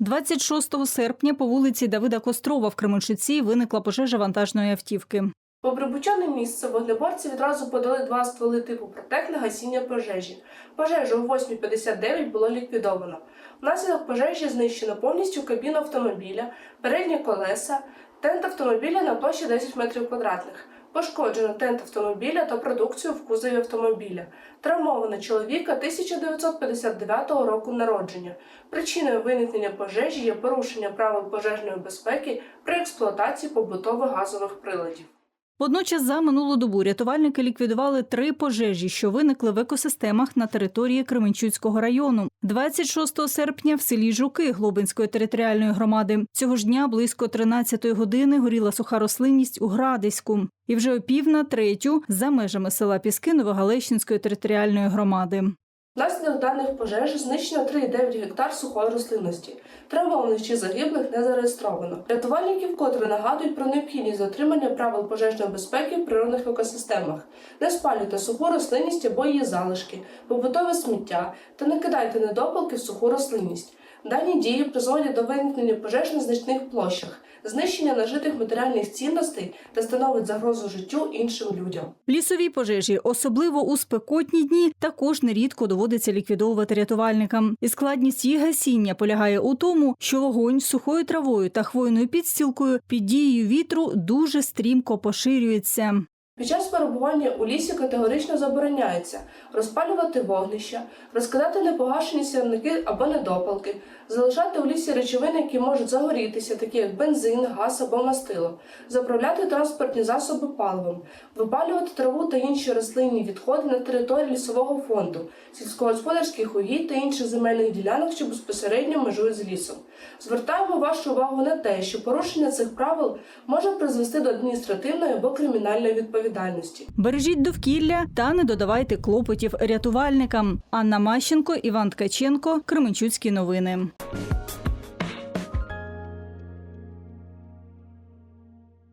26 серпня по вулиці Давида Кострова в Кременчуці виникла пожежа вантажної автівки. По прибуття на місце вогнеборці відразу подали два стволи типу протек гасіння пожежі. Пожежу о 8.59 було ліквідовано. Внаслідок пожежі знищено повністю кабіну автомобіля, передні колеса, тент автомобіля на площі 10 метрів квадратних. Пошкоджено тент автомобіля та продукцію в кузові автомобіля. Травмовано чоловіка 1959 року народження. Причиною виникнення пожежі є порушення правил пожежної безпеки при експлуатації побутових газових приладів. Водночас за минулу добу рятувальники ліквідували три пожежі, що виникли в екосистемах на території Кременчуцького району. 26 серпня в селі Жуки Глобинської територіальної громади. Цього ж дня близько 13 години горіла суха рослинність у Градиську. І вже о пів на третю за межами села Піски Новогалещинської територіальної громади. Внаслідок даних пожеж знищено 3,9 гектар сухої рослинності. Травмованих чи загиблих не зареєстровано. Рятувальники вкотре нагадують про необхідність дотримання правил пожежної безпеки в природних екосистемах. Не спалюйте суху рослинність або її залишки, побутове сміття та не кидайте недопалки в суху рослинність. Дані дії призводять до виникнення пожеж на значних площах, знищення нажитих матеріальних цінностей та становить загрозу життю іншим людям. Лісові пожежі, особливо у спекотні дні, також нерідко доводиться ліквідовувати рятувальникам. І складність їх гасіння полягає у тому, що вогонь сухою травою та хвойною підстілкою під дією вітру дуже стрімко поширюється. Під час перебування у лісі категорично забороняється розпалювати вогнища, розкидати непогашені сірники або недопалки, залишати у лісі речовини, які можуть загорітися, такі як бензин, газ або мастило, заправляти транспортні засоби паливом, випалювати траву та інші рослинні відходи на території лісового фонду, сільськогосподарських угідь та інших земельних ділянок, що безпосередньо межують з лісом. Звертаємо вашу увагу на те, що порушення цих правил може призвести до адміністративної або кримінальної відповідальності. Бережіть довкілля та не додавайте клопотів рятувальникам. Анна Мащенко, Іван Ткаченко, Кременчуцькі новини.